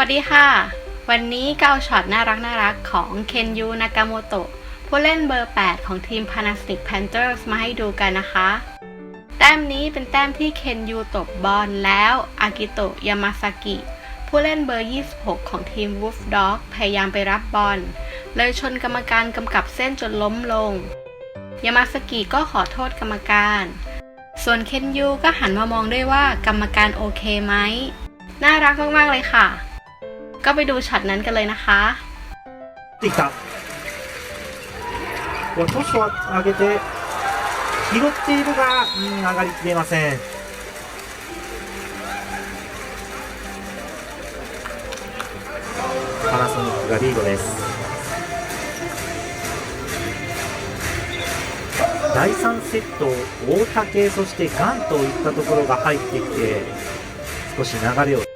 วัสดีค่ะ วันนี้ก็เอาช็อตน่ารักน่ารักของเคนยูนากาโมโตะผู้เล่นเบอร์ 8 ของทีม Panasonic Panthers มาให้ดูกันนะคะ แต้มนี้เป็นแต้มที่เคนยูตบบอลแล้วอากิโตะยามาซากิ ผู้เล่นเบอร์ 26 ของทีม Wolf Dog พยายามไปรับบอล เลยชนกรรมการกำกับเส้นจนล้มลง ยามาสกิก็ขอโทษกรรมการ ส่วนเคนยูก็หันมามองด้วยว่ากรรมการโอเคไหม น่ารักมากๆเลยค่ะ ก็ไปดูช็อตนั้นกันเลยนะคะ ってきたこれトスを上げて拾っているが、うん、上がりきれませんパナソニックがリードです第3セット大竹そしてガンといったところが入ってきて少し流れを